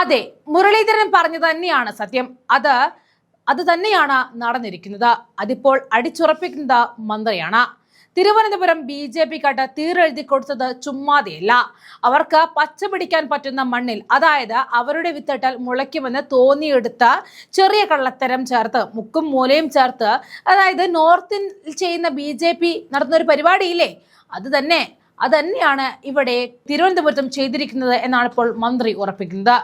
അതെ മുരളീധരൻ പറഞ്ഞു തന്നെയാണ് സത്യം. അത് അത് തന്നെയാണ് നടന്നിരിക്കുന്നത്. അതിപ്പോൾ അടിച്ചുറപ്പിക്കുന്നത് മന്ത്രിയാണ്. Thiruvananthapuram B J P cut തീരെഴുതി കൊടുത്തത് ചുമ്മാതെയല്ല. അവർക്ക് പച്ച പിടിക്കാൻ പറ്റുന്ന മണ്ണിൽ അതായത് അവരുടെ വിത്തിട്ടാൽ മുളയ്ക്കുമെന്ന് തോന്നിയെടുത്ത ചെറിയ കള്ളത്തരം ചേർത്ത് മുക്കും മൂലയും ചേർത്ത് അതായത് നോർത്തിൽ ചെയ്യുന്ന ബി ജെ പി നടത്തുന്ന ഒരു പരിപാടിയില്ലേ? അത് തന്നെ. അതന്നെയാണ് ഇവിടെ തിരുവനന്തപുരത്തും ചെയ്തിരിക്കുന്നത് എന്നാണ് ഇപ്പോൾ മന്ത്രി ഉറപ്പിക്കുന്നത്.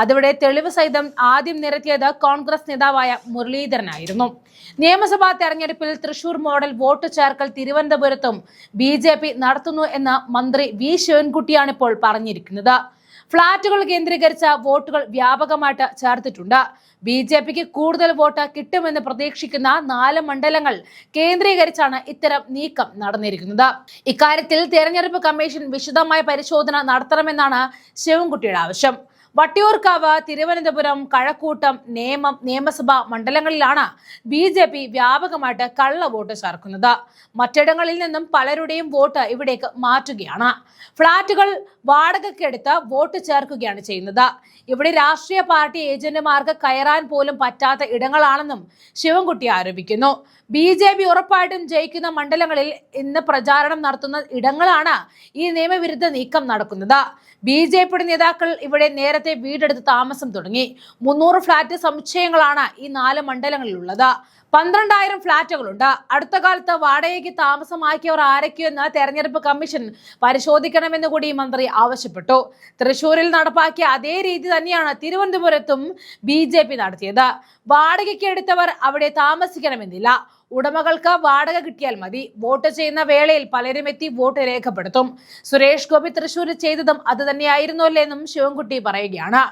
അതിവിടെ തെളിവ് സഹിതം ആദ്യം നിരത്തിയത് കോൺഗ്രസ് നേതാവായ മുരളീധരനായിരുന്നു. നിയമസഭാ തെരഞ്ഞെടുപ്പിൽ തൃശൂർ മോഡൽ വോട്ട് ചേർക്കൽ തിരുവനന്തപുരത്തും ബി നടത്തുന്നു എന്ന് മന്ത്രി വി ശിവൻകുട്ടിയാണ് ഇപ്പോൾ പറഞ്ഞിരിക്കുന്നത്. ഫ്ളാറ്റുകൾ കേന്ദ്രീകരിച്ച വോട്ടുകൾ വ്യാപകമായിട്ട് ചേർത്തിട്ടുണ്ട്. ബി ജെ പിക്ക് കൂടുതൽ വോട്ട് കിട്ടുമെന്ന് പ്രതീക്ഷിക്കുന്ന നാല് മണ്ഡലങ്ങൾ കേന്ദ്രീകരിച്ചാണ് ഇത്തരം നീക്കം നടന്നിരിക്കുന്നത്. ഇക്കാര്യത്തിൽ തെരഞ്ഞെടുപ്പ് കമ്മീഷൻ വിശദമായ പരിശോധന നടത്തണമെന്നാണ് ശിവൻകുട്ടിയുടെ ആവശ്യം. വട്ടിയൂർക്കാവ് തിരുവനന്തപുരം കഴക്കൂട്ടം നേമം നിയമസഭാ മണ്ഡലങ്ങളിലാണ് ബി ജെ പി വ്യാപകമായിട്ട് കള്ള വോട്ട് ചേർക്കുന്നത്. മറ്റിടങ്ങളിൽ നിന്നും പലരുടെയും വോട്ട് ഇവിടേക്ക് മാറ്റുകയാണ്. ഫ്ളാറ്റുകൾ വാടകയ്ക്കെടുത്ത് വോട്ട് ചേർക്കുകയാണ് ചെയ്യുന്നത്. ഇവിടെ രാഷ്ട്രീയ പാർട്ടി ഏജന്റുമാർക്ക് കയറാൻ പോലും പറ്റാത്ത ഇടങ്ങളാണെന്നും ശിവൻകുട്ടി ആരോപിക്കുന്നു. ബി ജെ പി ഉറപ്പായിട്ടും ജയിക്കുന്ന മണ്ഡലങ്ങളിൽ ഇന്ന് പ്രചാരണം നടത്തുന്ന ഇടങ്ങളാണ് ഈ നിയമവിരുദ്ധ നീക്കം നടക്കുന്നത്. ബി ജെ പിയുടെ നേതാക്കൾ ഇവിടെ നേരത്തെ വീടെടുത്ത് താമസം തുടങ്ങി. മുന്നൂറ് ഫ്ളാറ്റ് സമുച്ചയങ്ങളാണ് ഈ നാല് മണ്ഡലങ്ങളിലുള്ളത്. പന്ത്രണ്ടായിരം ഫ്ളാറ്റുകളുണ്ട് അടുത്ത കാലത്ത് വാടകയ്ക്ക് താമസമാക്കിയവർ ആരൊക്കെയെന്ന് തെരഞ്ഞെടുപ്പ് കമ്മീഷൻ പരിശോധിക്കണമെന്ന് കൂടി മന്ത്രി ആവശ്യപ്പെട്ടു. തൃശൂരിൽ നടപ്പാക്കിയ അതേ രീതി തന്നെയാണ് തിരുവനന്തപുരത്തും ബി നടത്തിയത്. വാടകയ്ക്ക് എടുത്തവർ അവിടെ താമസിക്കണമെന്നില്ല. ഉടമകൾക്ക് വാടക കിട്ടിയാൽ മതി. വോട്ട് ചെയ്യുന്ന വേളയിൽ പലരും എത്തി വോട്ട് രേഖപ്പെടുത്തും. സുരേഷ് ഗോപി തൃശൂരിൽ ചെയ്തതും അത് തന്നെയായിരുന്നല്ലോ എന്നും ശിവൻകുട്ടി പറയുകയാണ്.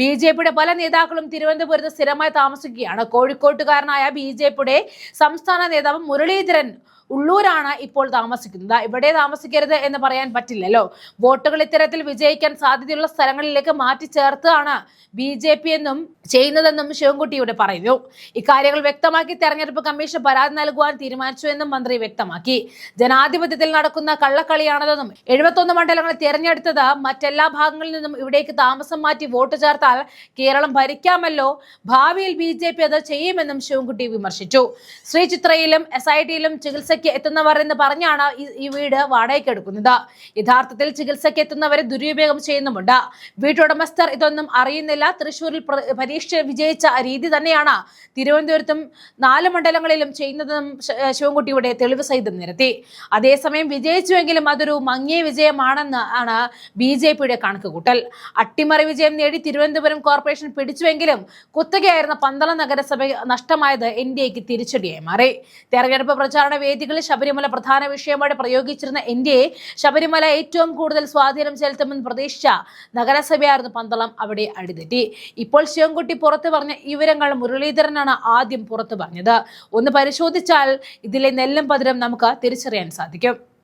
ബി ജെ പിയുടെ പല നേതാക്കളും തിരുവനന്തപുരത്ത് സ്ഥിരമായി താമസിക്കുകയാണ്. കോഴിക്കോട്ടുകാരനായ ബി ജെ പിയുടെ സംസ്ഥാന നേതാവ് മുരളീധരൻ ഉള്ളൂരാണ് ഇപ്പോൾ താമസിക്കുന്നത്. ഇവിടെ താമസിക്കരുത് എന്ന് പറയാൻ പറ്റില്ലല്ലോ. വോട്ടുകൾ ഇത്തരത്തിൽ വിജയിക്കാൻ സാധ്യതയുള്ള സ്ഥലങ്ങളിലേക്ക് മാറ്റി ചേർത്താണ് ബി ജെ പി എന്നും ചെയ്യുന്നതെന്നും ശിവൻകുട്ടി ഇവിടെ പറയുന്നു. ഇക്കാര്യങ്ങൾ വ്യക്തമാക്കി തെരഞ്ഞെടുപ്പ് കമ്മീഷൻ പരാതി നൽകുവാൻ തീരുമാനിച്ചു എന്നും മന്ത്രി വ്യക്തമാക്കി. ജനാധിപത്യത്തിൽ നടക്കുന്ന കള്ളക്കളിയാണതെന്നും എഴുപത്തൊന്ന് മണ്ഡലങ്ങൾ തിരഞ്ഞെടുത്തത് മറ്റെല്ലാ ഭാഗങ്ങളിൽ നിന്നും ഇവിടേക്ക് താമസം മാറ്റി വോട്ട് ചേർത്താൽ കേരളം ഭരിക്കാമല്ലോ. ഭാവിയിൽ ബി ജെ പി അത് ചെയ്യുമെന്നും ശിവൻകുട്ടി വിമർശിച്ചു. ശ്രീചിത്രയിലും എസ് ഐ ടിയിലും ചികിത്സയ്ക്ക് എത്തുന്നവർ എന്ന് പറഞ്ഞാണ് ഈ- വീട് വാടകയ്ക്ക് എടുക്കുന്നത്. യഥാർത്ഥത്തിൽ ചികിത്സയ്ക്ക് എത്തുന്നവരെ ദുരുപയോഗം ചെയ്യുന്നുമുണ്ട്. വീട്ടുടമസ്ഥർ ഇതൊന്നും അറിയുന്നില്ല. തൃശൂരിൽ പ്ര- പരീക്ഷ വിജയിച്ച രീതി തന്നെയാണ് തിരുവനന്തപുരത്തും നാല് മണ്ഡലങ്ങളിലും ചെയ്യുന്നതെന്നും ശിവൻകുട്ടിയുടെ തെളിവ് സഹിതം നിരത്തി. അതേസമയം വിജയിച്ചുവെങ്കിലും അതൊരു മങ്ങിയ വിജയമാണെന്ന് ആണ് ബി ജെ പിയുടെ കണക്കുകൂട്ടൽ അട്ടിമറി വിജയം നേടി തിരുവനന്തപുരം കോർപ്പറേഷൻ പിടിച്ചുവെങ്കിലും കുത്തകയായിരുന്ന പന്തളം നഗരസഭ നഷ്ടമായത് എൻ ഡി എക്ക് തിരിച്ചടിയായി മാറി. തെരഞ്ഞെടുപ്പ് പ്രചാരണ വേദികളിൽ ശബരിമല പ്രധാന വിഷയമായി പ്രയോഗിച്ചിരുന്ന എ ശബരിമല ഏറ്റവും കൂടുതൽ സ്വാധീനം ചെലുത്തുമെന്ന് പ്രതീക്ഷിച്ച നഗരസഭയായിരുന്നു പന്തളം അവിടെ അടിതെറ്റി. ഇപ്പോൾ ശിവൻകുട്ടി പുറത്തു പറഞ്ഞ വിവരങ്ങൾ മുരളീധരനാണ് ആദ്യം പുറത്തു പറഞ്ഞത്. ഒന്ന് പരിശോധിച്ചാൽ ഇതിലെ നെല്ലും പതിരം നമുക്ക് തിരിച്ചറിയാൻ സാധിക്കും.